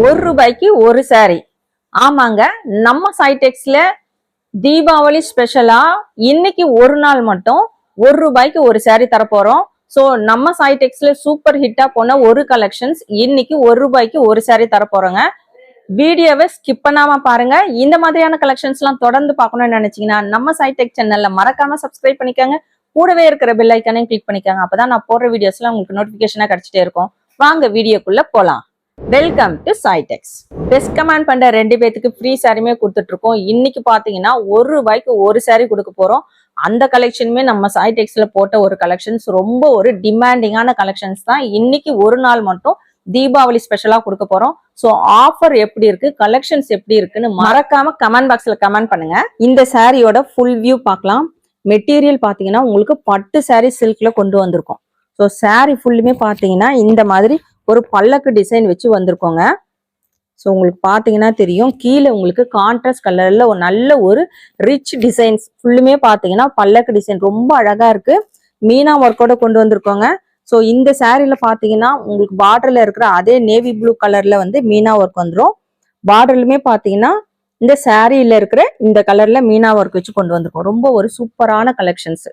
ஒரு ரூபாய்க்கு ஒரு சாரி ஆமாங்க நம்ம சைடெக்ஸ்ல தீபாவளி ஸ்பெஷலா இன்னைக்கு ஒரு நாள் மட்டும் ஒரு ரூபாய்க்கு ஒரு சாரி தரப்போறோம். ஸோ நம்ம சைடெக்ஸ்ல சூப்பர் ஹிட்டா போன ஒரு கலெக்ஷன்ஸ் இன்னைக்கு ஒரு ரூபாய்க்கு ஒரு சாரி தரப்போறோங்க. வீடியோவை ஸ்கிப் பண்ணாம பாருங்க. இந்த மாதிரியான கலெக்ஷன்ஸ் எல்லாம் தொடர்ந்து பார்க்கணும்னு நினைச்சீங்கன்னா நம்ம சைடெக் சேனல்ல மறக்காம சப்ஸ்கிரைப் பண்ணிக்கோங்க. கூடவே இருக்கிற பெல் ஐக்கானையும் கிளிக் பண்ணிக்கோங்க. அப்பதான் நான் போடுற வீடியோஸ்லாம் உங்களுக்கு நோட்டிபிகேஷனா கிடைச்சிட்டே இருக்கும். வாங்க வீடியோக்குள்ள போலாம். Welcome to Saitex best comment பண்ற ரெண்டு பேத்துக்கு ஃப்ரீ சாரியுமே கொடுத்துட்டு இருக்கோம் இன்னைக்கு பாத்தீங்கன்னா ஒரு ரூபாய்க்கு ஒரு சாரி கொடுக்க போறோம். அந்த கலெக்ஷனுமே நம்ம சைடெக்ஸ்ல போட்ட ஒரு கலெக்ஷன்ஸ் ரொம்ப ஒரு டிமாண்டிங்கான கலெக்ஷன்ஸ் தான். இன்னைக்கு ஒரு நாள் மட்டும் தீபாவளி ஸ்பெஷலா கொடுக்க போறோம். ஸோ ஆஃபர் எப்படி இருக்கு கலெக்ஷன்ஸ் எப்படி இருக்குன்னு மறக்காம கமெண்ட் பாக்ஸ்ல கமெண்ட் பண்ணுங்க. இந்த சாரியோட ஃபுல் வியூ பார்க்கலாம். மெட்டீரியல் பாத்தீங்கன்னா உங்களுக்கு பட்டு சாரி சில்க்ல கொண்டு வந்திருக்கும். ஸோ சாரி ஃபுல்லுமே பாத்தீங்கன்னா இந்த மாதிரி ஒரு பல்லக்கு டிசைன் வச்சு வந்திருக்கோங்க. ஸோ உங்களுக்கு பார்த்தீங்கன்னா தெரியும். கீழே உங்களுக்கு கான்ட்ராஸ்ட் கலரில் ஒரு நல்ல ஒரு ரிச் டிசைன்ஸ் ஃபுல்லுமே பார்த்தீங்கன்னா பல்லக்கு டிசைன் ரொம்ப அழகாக இருக்குது மீனா ஒர்க்கோட கொண்டு வந்திருக்கோங்க. ஸோ இந்த சேரீல பார்த்தீங்கன்னா உங்களுக்கு பார்டரில் இருக்கிற அதே நேவி ப்ளூ கலரில் வந்து மீனா ஒர்க் வந்துடும் பார்டர்லுமே பார்த்தீங்கன்னா இந்த சேரீல இருக்கிற இந்த கலர்ல மீனா ஒர்க் வச்சு கொண்டு வந்திருக்கோம். ரொம்ப ஒரு சூப்பரான collections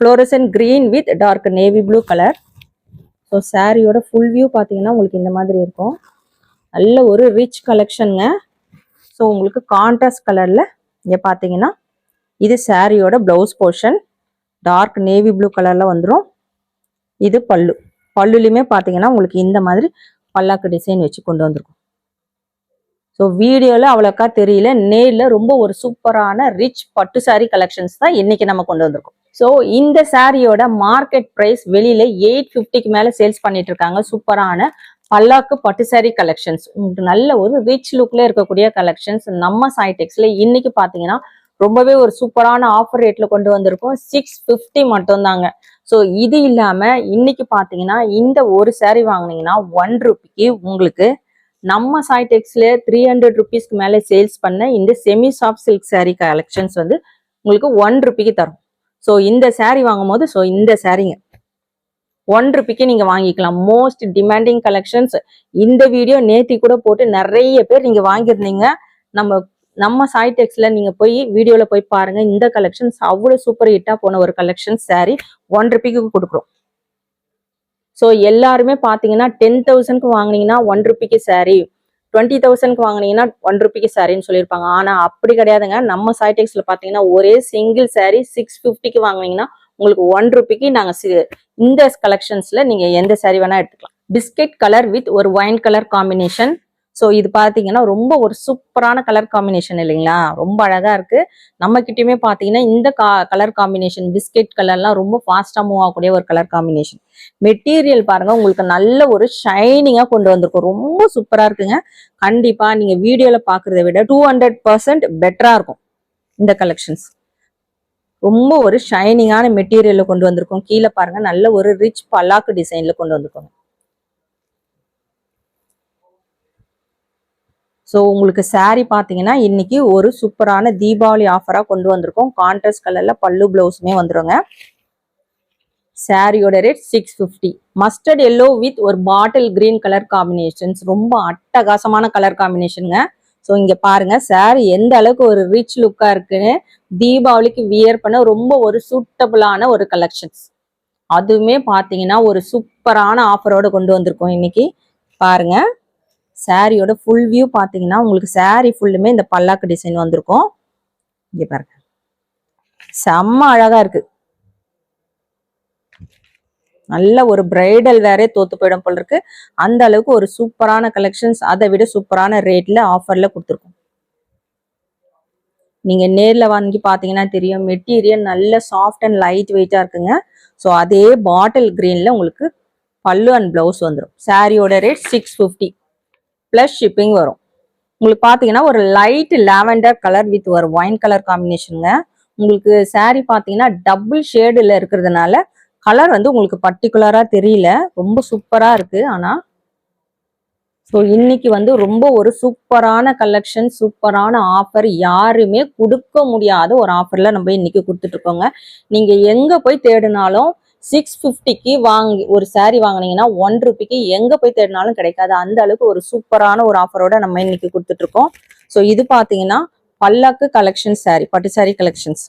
fluorescent green with dark navy blue colour so சாரியோட ஃபுல் வியூ பார்த்தீங்கன்னா உங்களுக்கு இந்த மாதிரி இருக்கும். நல்ல ஒரு ரிச் கலெக்ஷனுங்க ஸோ உங்களுக்கு கான்ட்ராஸ்ட் கலரில் இங்கே பார்த்தீங்கன்னா இது சாரியோட blouse portion dark navy blue கலரில் வந்துடும் இது பல்லு. பல்லுலையுமே பார்த்தீங்கன்னா உங்களுக்கு இந்த மாதிரி பல்லாக்கு டிசைன் வச்சு கொண்டு வந்திருக்கும். ஸோ வீடியோவில் அவ்வளோக்கா தெரியல. நேரில் ரொம்ப ஒரு சூப்பரான ரிச் பட்டு சாரி கலெக்ஷன்ஸ் தான் இன்றைக்கி நம்ம கொண்டு வந்திருக்கோம். ஸோ இந்த சாரியோட மார்க்கெட் ப்ரைஸ் வெளியில எயிட் ஃபிஃப்டிக்கு மேலே சேல்ஸ் பண்ணிட்டு இருக்காங்க சூப்பரான பல்லாக்கு பட்டு சாரி கலெக்ஷன்ஸ் உங்களுக்கு நல்ல ஒரு ரிச் லுக்ல இருக்கக்கூடிய கலெக்ஷன்ஸ் நம்ம சாய்டெக்ஸ்ல இன்னைக்கு பாத்தீங்கன்னா ரொம்பவே ஒரு சூப்பரான ஆஃபர் ரேட்ல கொண்டு வந்திருக்கோம். சிக்ஸ் ஃபிஃப்டி மட்டும்தாங்க. ஸோ இது இல்லாம இன்னைக்கு பாத்தீங்கன்னா இந்த ஒரு சாரி வாங்குனீங்கன்னா ஒன் ருபிக்கு உங்களுக்கு நம்ம சாய்டெக்ஸ்ல த்ரீ ஹண்ட்ரட் ருபீஸ்க்கு மேலே சேல்ஸ் பண்ண இந்த semi soft silk sari collections வந்து உங்களுக்கு ஒன் ருபிக்கு தரும். ஸோ இந்த சேரீ வாங்கும் போது ஸோ இந்த சாரீங்க ஒன் ருபிக்கு நீங்க வாங்கிக்கலாம். மோஸ்ட் டிமாண்டிங் கலெக்ஷன்ஸ் இந்த வீடியோ நேத்தி கூட போட்டு நிறைய பேர் நீங்க வாங்கியிருந்தீங்க. நம்ம நம்ம சாய்டெக்ஸ்ல நீங்க போய் வீடியோல போய் பாருங்க. இந்த கலெக்ஷன்ஸ் அவ்வளவு சூப்பர் ஹிட்டா போன ஒரு கலெக்ஷன் saree ஒன் ருபிக்கு கொடுக்குறோம். ஸோ எல்லாருமே பாத்தீங்கன்னா டென் தௌசண்ட்க்கு வாங்குனீங்கன்னா ஒன் ருபிக்கு சாரி டுவெண்ட்டி தௌசண்ட்க்கு வாங்கினீங்கன்னா ஒன் ருபிக்கு சாரின்னு சொல்லியிருப்பாங்க. ஆனால் அப்படி கிடையாதுங்க. நம்ம சைடெக்ஸ்ல பார்த்தீங்கன்னா ஒரே சிங்கிள் சாரீ சிக்ஸ் ஃபிஃப்டிக்கு வாங்கினீங்கன்னா உங்களுக்கு ஒன் ருபிக்கு நாங்கள் இந்த கலெக்ஷன்ஸில் நீங்கள் எந்த சாரீ வேணால் எடுத்துக்கலாம். பிஸ்கெட் கலர் வித் ஒரு ஒயின் கலர் காம்பினேஷன் ஸோ இது பார்த்தீங்கன்னா ரொம்ப ஒரு சூப்பரான கலர் காம்பினேஷன் இல்லைங்களா? ரொம்ப அழகா இருக்கு. நம்ம கிட்டயுமே பார்த்தீங்கன்னா இந்த கா கலர் காம்பினேஷன் பிஸ்கெட் கலர்லாம் ரொம்ப ஃபாஸ்டா மூவ் ஆகக்கூடிய ஒரு கலர் காம்பினேஷன் மெட்டீரியல் பாருங்க உங்களுக்கு நல்ல ஒரு ஷைனிங்கா கொண்டு வந்திருக்கும். ரொம்ப சூப்பரா இருக்குங்க. கண்டிப்பா நீங்க வீடியோல பாக்குறத விட டூ ஹண்ட்ரட் பர்சன்ட் பெட்டரா இருக்கும் இந்த கலெக்ஷன்ஸ் ரொம்ப ஒரு ஷைனிங்கான மெட்டீரியல்ல கொண்டு வந்திருக்கோம். கீழே பாருங்க நல்ல ஒரு ரிச் பல்லாக்கு டிசைன்ல கொண்டு வந்திருக்கோங்க. ஸோ உங்களுக்கு saree பார்த்தீங்கன்னா இன்னைக்கு ஒரு சூப்பரான தீபாவளி ஆஃபராக கொண்டு வந்திருக்கோம். கான்ட்ராஸ்ட் கலரில் பல்லு பிளவுஸுமே வந்துருங்க. சாரியோட rate six fifty mustard yellow with ஒரு பாட்டில் கிரீன் கலர் காம்பினேஷன்ஸ் ரொம்ப அட்டகாசமான கலர் காம்பினேஷனுங்க ஸோ இங்கே பாருங்க சாரி எந்த அளவுக்கு ஒரு ரிச் லுக்காக இருக்குன்னு தீபாவளிக்கு வியர் பண்ண ரொம்ப ஒரு சூட்டபிளான ஒரு கலெக்ஷன்ஸ் அதுவுமே பார்த்தீங்கன்னா ஒரு சூப்பரான ஆஃபரோடு கொண்டு வந்திருக்கோம் இன்னைக்கு. பாருங்க. சாரியோட ஃபுல் வியூ பார்த்தீங்கன்னா உங்களுக்கு சாரி ஃபுல்லுமே இந்த பல்லாக்கு டிசைன் வந்திருக்கும். இங்கே பாருங்க. செம்ம அழகா இருக்கு. நல்ல ஒரு பிரைடல் வேறே தோத்து போயிடும் போல இருக்கு. அந்த அளவுக்கு ஒரு சூப்பரான கலெக்ஷன்ஸ் அதை விட சூப்பரான ரேட்ல ஆஃபர்ல கொடுத்துருக்கோம். நீங்க நேர்ல வாங்கி பாத்தீங்கன்னா தெரியும் மெட்டீரியல் நல்ல சாஃப்ட் அண்ட் லைட் வெயிட்டா இருக்குங்க. ஸோ அதே பாட்டில் கிரீன்ல உங்களுக்கு பல்லு அண்ட் பிளவுஸ் வந்துடும் சாரியோட rate six fifty plus shipping வரும். உங்களுக்கு பார்த்தீங்கன்னா ஒரு லைட் லாவெண்டர் கலர் வித் ஒரு ஒயின் கலர் காம்பினேஷனுங்க உங்களுக்கு saree பார்த்தீங்கன்னா டபுள் ஷேடில் இருக்கிறதுனால கலர் வந்து உங்களுக்கு பர்டிகுலராக தெரியல. ரொம்ப சூப்பராக இருக்குது ஆனால் ஸோ இன்னைக்கு வந்து ரொம்ப ஒரு சூப்பரான கலெக்ஷன் சூப்பரான ஆஃபர் யாருமே கொடுக்க முடியாத ஒரு ஆஃபரில் நம்ம இன்னைக்கு கொடுத்துட்ருக்கோங்க நீங்கள் எங்கே போய் தேடினாலும் சிக்ஸ் ஃபிஃப்டிக்கு வாங்கி ஒரு saree வாங்குனீங்கன்னா ஒன் ருபிக்கு எங்கே போய் தேடினாலும் கிடைக்காது. அந்த அளவுக்கு ஒரு சூப்பரான ஒரு ஆஃபரோட நம்ம இன்னைக்கு கொடுத்துட்ருக்கோம். ஸோ இது பார்த்தீங்கன்னா பல்லாக்கு கலெக்ஷன் saree பட்டு saree கலெக்ஷன்ஸ்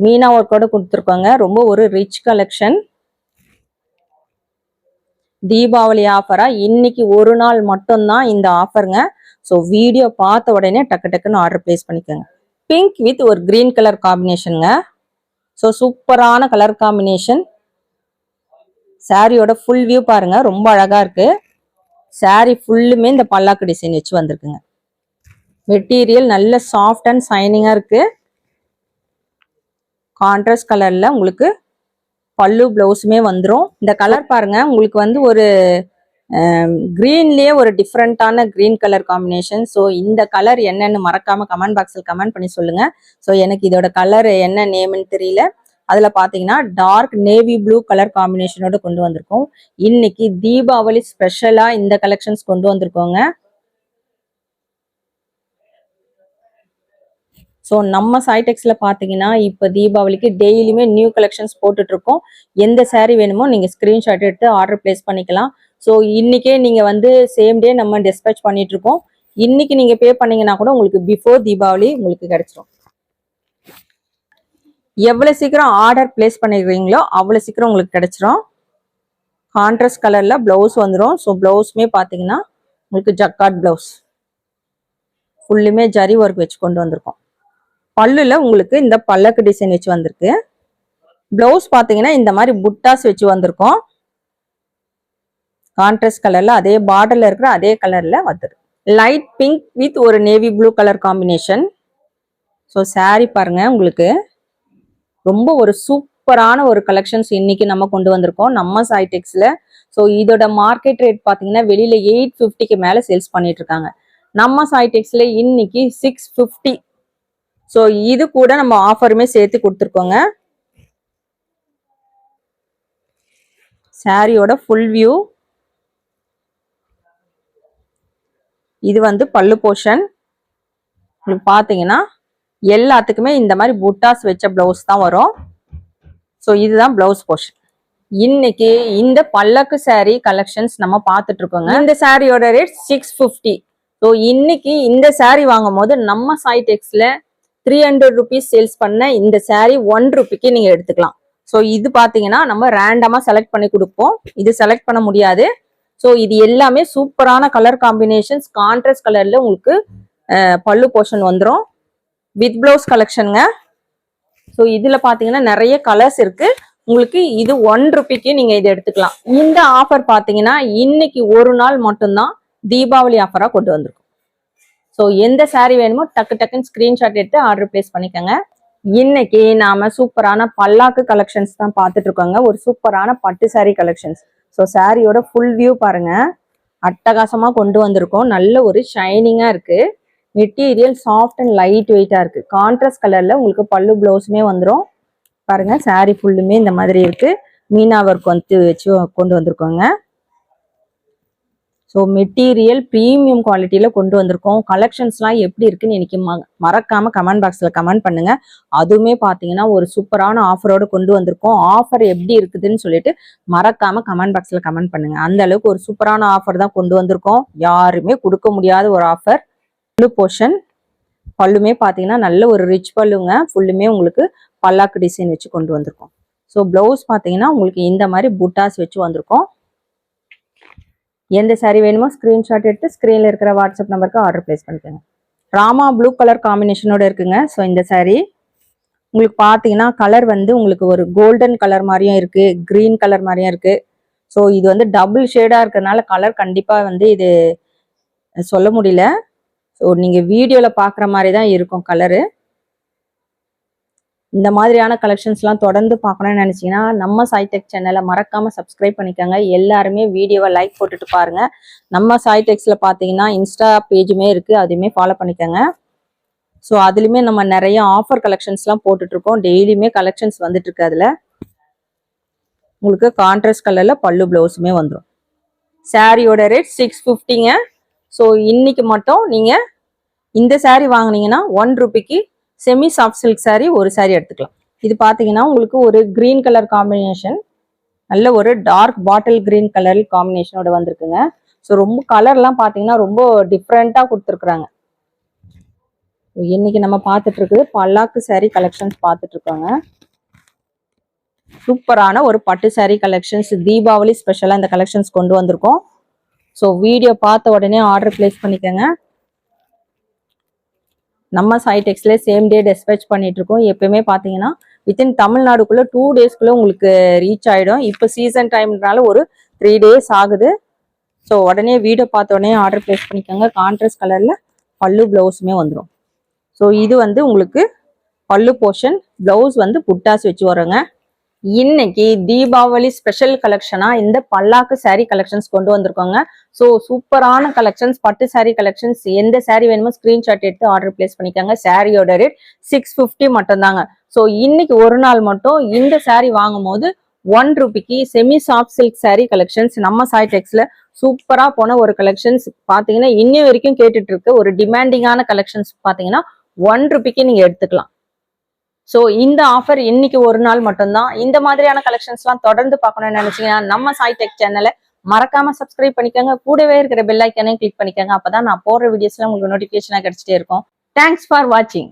மீனா ஒர்க்கோட கொடுத்துருக்கோங்க. ரொம்ப ஒரு ரிச் கலெக்ஷன் தீபாவளி ஆஃபரா இன்னைக்கு ஒரு நாள் மட்டும்தான் இந்த ஆஃபருங்க ஸோ வீடியோ பார்த்த உடனே டக்கு டக்குன்னு ஆர்டர் பிளேஸ் பண்ணிக்கோங்க. பிங்க் வித் ஒரு கிரீன் கலர் காம்பினேஷனுங்க ஸோ சூப்பரான கலர் காம்பினேஷன் சாரியோட ஃபுல் வியூ பாருங்க ரொம்ப அழகா இருக்கு. சாரி ஃபுல்லுமே இந்த பல்லாக்கு டிசைன் வச்சு வந்திருக்குங்க. மெட்டீரியல் நல்ல சாஃப்ட் அண்ட் சைனிங்காக இருக்கு. கான்ட்ராஸ்ட் கலரில் உங்களுக்கு பல்லு ப்ளவுஸுமே வந்துடும் இந்த கலர் பாருங்க உங்களுக்கு வந்து ஒரு Um, க்ரீன்லேயே ஒரு டிஃப்ரெண்ட்டான க்ரீன் கலர் காம்பினேஷன் ஸோ இந்த கலர் என்னன்னு மறக்காம கமெண்ட் பாக்ஸில் கமெண்ட் பண்ணி சொல்லுங்க. ஸோ எனக்கு இதோட கலர் என்ன நேம்னு தெரியல. அதில் பார்த்தீங்கன்னா டார்க் நேவி ப்ளூ கலர் காம்பினேஷனோட கொண்டு வந்திருக்கோம். இன்னைக்கு தீபாவளி ஸ்பெஷலாக இந்த கலெக்ஷன்ஸ் கொண்டு வந்திருக்கோங்க. ஸோ நம்ம சைடெக்ஸில் பார்த்தீங்கன்னா இப்போ தீபாவளிக்கு டெய்லியுமே நியூ கலெக்ஷன்ஸ் போட்டுட்ருக்கோம் எந்த சேரீ வேணுமோ நீங்கள் ஸ்க்ரீன்ஷாட் எடுத்து ஆர்டர் பிளேஸ் பண்ணிக்கலாம். ஸோ இன்றைக்கே நீங்கள் வந்து சேம் டே நம்ம டிஸ்பேச் பண்ணிகிட்ருக்கோம் இன்றைக்கி இன்னைக்கு பே பண்ணீங்கன்னா கூட உங்களுக்கு பிஃபோர் தீபாவளி உங்களுக்கு கிடைச்சிரும். எவ்வளோ சீக்கிரம் ஆர்டர் பிளேஸ் பண்ணிடுறீங்களோ அவ்வளோ சீக்கிரம் உங்களுக்கு கிடைச்சிரும். கான்ட்ராஸ்ட் கலரில் ப்ளவுஸ் வந்துடும் ஸோ ப்ளவுஸுமே பார்த்தீங்கன்னா உங்களுக்கு ஜக்காட் ப்ளவுஸ் ஃபுல்லுமே ஜரி ஒர்க் வச்சு கொண்டு வந்திருக்கோம். பல்லுல உங்களுக்கு இந்த பல்லக்கு டிசைன் வச்சு வந்திருக்கு. ப்ளவுஸ் பார்த்தீங்கன்னா இந்த மாதிரி புட்டாஸ் வச்சு வந்திருக்கோம். கான்ட்ராஸ்ட் கலர்ல அதே பார்டர்ல இருக்கிற அதே கலர்ல வந்துடும் லைட் பிங்க் வித் ஒரு navy blue colour combination so saree பாருங்க உங்களுக்கு. ரொம்ப ஒரு சூப்பரான ஒரு கலெக்ஷன்ஸ் இன்னைக்கு நம்ம கொண்டு வந்திருக்கோம். நம்ம சைடெக்ஸ்ல ஸோ இதோட மார்க்கெட் ரேட் பார்த்தீங்கன்னா வெளியில எயிட் ஃபிஃப்டிக்கு மேல சேல்ஸ் பண்ணிட்டு இருக்காங்க. நம்ம சைடெக்ஸ்ல இன்னைக்கு சிக்ஸ் ஃபிஃப்டி ஸோ இது கூட நம்ம ஆஃபருமே சேர்த்து கொடுத்துருக்கோங்க. சாரியோட ஃபுல் வியூ இது வந்து பல்லு போர்ஷன். உங்களுக்கு பார்த்தீங்கன்னா எல்லாத்துக்குமே இந்த மாதிரி புட்டாஸ் வச்ச பிளவுஸ் தான் வரும். ஸோ இதுதான் பிளவுஸ் போர்ஷன் இன்னைக்கு இந்த பல்லக்கு சாரீ கலெக்ஷன்ஸ் நம்ம பார்த்துட்டு இருக்கோங்க இந்த சாரியோட ரேட் சிக்ஸ் ஃபிஃப்டி ஸோ இன்னைக்கு இந்த சாரீ வாங்கும் போது நம்ம சைடெக்ஸ்ல த்ரீ ஹண்ட்ரட் ருபீஸ் சேல்ஸ் பண்ண இந்த சாரீ ஒன் ருபிக்கு நீங்கள் எடுத்துக்கலாம். ஸோ இது பார்த்தீங்கன்னா நம்ம ரேண்டமாக செலக்ட் பண்ணி கொடுப்போம். இது செலக்ட் பண்ண முடியாது. ஸோ இது எல்லாமே சூப்பரான கலர் காம்பினேஷன்ஸ் கான்ட்ராஸ்ட் கலர்ல உங்களுக்கு பல்லு போர்ஷன் வந்துடும் வித் பிளவுஸ் கலெக்ஷனுங்க ஸோ இதுல பாத்தீங்கன்னா நிறைய கலர்ஸ் இருக்கு. உங்களுக்கு இது ஒன் ருபிக்கு நீங்க இதை எடுத்துக்கலாம். இந்த ஆஃபர் பாத்தீங்கன்னா இன்னைக்கு ஒரு நாள் மட்டும்தான் தீபாவளி ஆஃபரா கொண்டு வந்திருக்கும். ஸோ எந்த சாரீ வேணுமோ டக்கு டக்குன்னு ஸ்கிரீன்ஷாட் எடுத்து ஆர்டர் பிளேஸ் பண்ணிக்கோங்க. இன்னைக்கு நாம சூப்பரான பல்லாக்கு கலெக்ஷன்ஸ் தான் பார்த்துட்டு இருக்கோங்க. ஒரு சூப்பரான பட்டு சாரீ கலெக்ஷன்ஸ் ஸோ சாரியோட ஃபுல் வியூ பாருங்க. அட்டகாசமாக கொண்டு வந்திருக்கோம். நல்ல ஒரு ஷைனிங்காக இருக்குது மெட்டீரியல் சாஃப்ட் அண்ட் லைட் வெயிட்டாக இருக்கு. கான்ட்ராஸ்ட் கலரில் உங்களுக்கு பல்லு ப்ளவுஸுமே வந்துடும் பாருங்க சாரீ ஃபுல்லுமே இந்த மாதிரி இருக்குது மீனா ஒர்க் வந்து வச்சு கொண்டு வந்திருக்கோங்க. ஸோ மெட்டீரியல் ப்ரீமியம் குவாலிட்டியில் கொண்டு வந்திருக்கோம். கலெக்ஷன்ஸ்லாம் எப்படி இருக்குன்னு எனக்கு ம- மறக்காம கமெண்ட் பாக்ஸில் கமெண்ட் பண்ணுங்க. அதுவுமே பார்த்தீங்கன்னா ஒரு சூப்பரான ஆஃபரோடு கொண்டு வந்திருக்கோம். ஆஃபர் எப்படி இருக்குதுன்னு சொல்லிட்டு மறக்காம கமெண்ட் பாக்ஸில் கமெண்ட் பண்ணுங்க. அந்த அளவுக்கு ஒரு சூப்பரான ஆஃபர் தான் கொண்டு வந்திருக்கோம். யாருமே கொடுக்க முடியாத ஒரு ஆஃபர் பல்லு போர்ஷன் பல்லுமே பார்த்தீங்கன்னா நல்ல ஒரு ரிச் பல்லுங்க. ஃபுல்லுமே உங்களுக்கு பல்லாக்கு டிசைன் வச்சு கொண்டு வந்திருக்கோம். ஸோ ப்ளவுஸ் பார்த்தீங்கன்னா உங்களுக்கு இந்த மாதிரி புட்டாஸ் வச்சு வந்திருக்கோம். எந்த சாரீ வேணுமோ ஸ்க்ரீன்ஷாட் எடுத்து ஸ்க்ரீனில் இருக்கிற வாட்ஸ்அப் நம்பருக்கு ஆர்டர் பிளேஸ் பண்ணிக்கோங்க. ராமா ப்ளூ கலர் காம்பினேஷனோட இருக்குங்க. ஸோ இந்த சாரீ உங்களுக்கு பார்த்தீங்கன்னா கலர் வந்து உங்களுக்கு ஒரு கோல்டன் கலர் மாதிரியும் இருக்குது க்ரீன் கலர் மாதிரியும் இருக்குது ஸோ இது வந்து டபுள் ஷேடாக இருக்கிறதுனால கலர் கண்டிப்பாக வந்து இது சொல்ல முடியல. ஸோ நீங்கள் வீடியோவில் பார்க்குற மாதிரி தான் இருக்கும் கலரு இந்த மாதிரியான கலெக்ஷன்ஸ்லாம் தொடர்ந்து பார்க்கணும்னு நினச்சிங்கன்னா நம்ம சாய்டெக் சேனலை மறக்காமல் சப்ஸ்கிரைப் பண்ணிக்கோங்க. எல்லாருமே வீடியோவை லைக் போட்டுட்டு பாருங்கள் நம்ம சாய்டெக்ஸில் பார்த்தீங்கன்னா இன்ஸ்டா பேஜுமே இருக்குது அதையுமே ஃபாலோ பண்ணிக்கோங்க. ஸோ அதுலேயுமே நம்ம நிறைய ஆஃபர் கலெக்ஷன்ஸ்லாம் போட்டுட்ருக்கோம் டெய்லியுமே கலெக்ஷன்ஸ் வந்துட்டுருக்கு அதில். உங்களுக்கு கான்ட்ராஸ்ட் கலரில் பல்லு ப்ளவுஸுமே வந்துடும் சாரியோட ரேட் சிக்ஸ் ஃபிஃப்டிங்க ஸோ இன்னைக்கு மட்டும் நீங்கள் இந்த சாரீ வாங்குனீங்கன்னா ஒன் ருபிக்கு செமி சாஃப்ட் சில்க் சாரீ ஒரு சாரீ எடுத்துக்கலாம். இது பார்த்தீங்கன்னா உங்களுக்கு ஒரு கிரீன் கலர் காம்பினேஷன் நல்ல ஒரு டார்க் பாட்டில் கிரீன் கலர் காம்பினேஷனோட வந்திருக்குங்க. ஸோ ரொம்ப கலர்லாம் பார்த்தீங்கன்னா ரொம்ப டிஃப்ரெண்ட்டாக கொடுத்துருக்குறாங்க. இன்னைக்கு நம்ம பார்த்துட்டு இருக்குது பல்லாக்கு சாரீ கலெக்ஷன்ஸ் பார்த்துட்டு இருக்கோங்க. சூப்பரான ஒரு பட்டு சாரீ கலெக்ஷன்ஸ் தீபாவளி ஸ்பெஷலாக இந்த கலெக்ஷன்ஸ் கொண்டு வந்திருக்கோம். ஸோ வீடியோ பார்த்த உடனே ஆர்டர் பிளேஸ் பண்ணிக்கோங்க. நம்ம சைடெக்ஸ்ல சேம் டே டெஸ்பேச் பண்ணிகிட்ருக்கோம் இருக்கோம் எப்பயுமே பார்த்தீங்கன்னா வித்தின் தமிழ்நாடுக்குள்ளே டூ டேஸ்க்குள்ளே உங்களுக்கு ரீச் ஆகிடும் இப்போ சீசன் டைம்னால ஒரு த்ரீ டேஸ் ஆகுது. ஸோ உடனே வீடியோ பார்த்த உடனே ஆர்டர் ப்ளேஸ் பண்ணிக்கோங்க. கான்ட்ராஸ்ட் கலரில் பல்லு ப்ளவுஸுமே வந்துடும் ஸோ இது வந்து உங்களுக்கு பல்லு போர்ஷன் ப்ளவுஸ் வந்து புட்டாஸ் வச்சு வருங்க. இன்னைக்கு தீபாவளி ஸ்பெஷல் கலெக்ஷனா இந்த பல்லாக்கு சாரீ கலெக்ஷன்ஸ் கொண்டு வந்திருக்கோங்க. ஸோ சூப்பரான கலெக்ஷன்ஸ் பட்டு சாரீ கலெக்ஷன்ஸ் எந்த சாரீ வேணுமோ ஸ்கிரீன்ஷாட் எடுத்து ஆர்டர் பிளேஸ் பண்ணிக்கோங்க. சாரியோட ரேட் சிக்ஸ் ஃபிஃப்டி மட்டும்தாங்க. ஸோ இன்னைக்கு ஒரு நாள் மட்டும் இந்த சாரீ வாங்கும் போது one ருபிக்கு semi soft silk sari collections நம்ம சாய் டெக்ஸ்ல சூப்பரா போன ஒரு கலெக்ஷன்ஸ் பாத்தீங்கன்னா இன்னி வரைக்கும் கேட்டுட்டு இருக்கு ஒரு டிமாண்டிங்கான கலெக்ஷன்ஸ் பாத்தீங்கன்னா ஒன் ருபிக்கு நீங்க எடுத்துக்கலாம். ஸோ இந்த ஆஃபர் இன்னைக்கு ஒரு நாள் மட்டும்தான். இந்த மாதிரியான கலெக்ஷன்ஸ்லாம் தொடர்ந்து பார்க்கணும்னு நினைச்சீங்கன்னா நம்ம சாய் டெக் சேனலை மறக்காம சப்ஸ்கிரைப் பண்ணிக்கோங்க. கூடவே இருக்கிற பெல் ஐக்கனையும் கிளிக் பண்ணிக்கோங்க. அப்பதான் நான் போடுற வீடியோஸ்ல உங்களுக்கு நோட்டிஃபிகேஷனா கிடைச்சிட்டே இருக்கும். தேங்க்ஸ் ஃபார் வாட்சிங்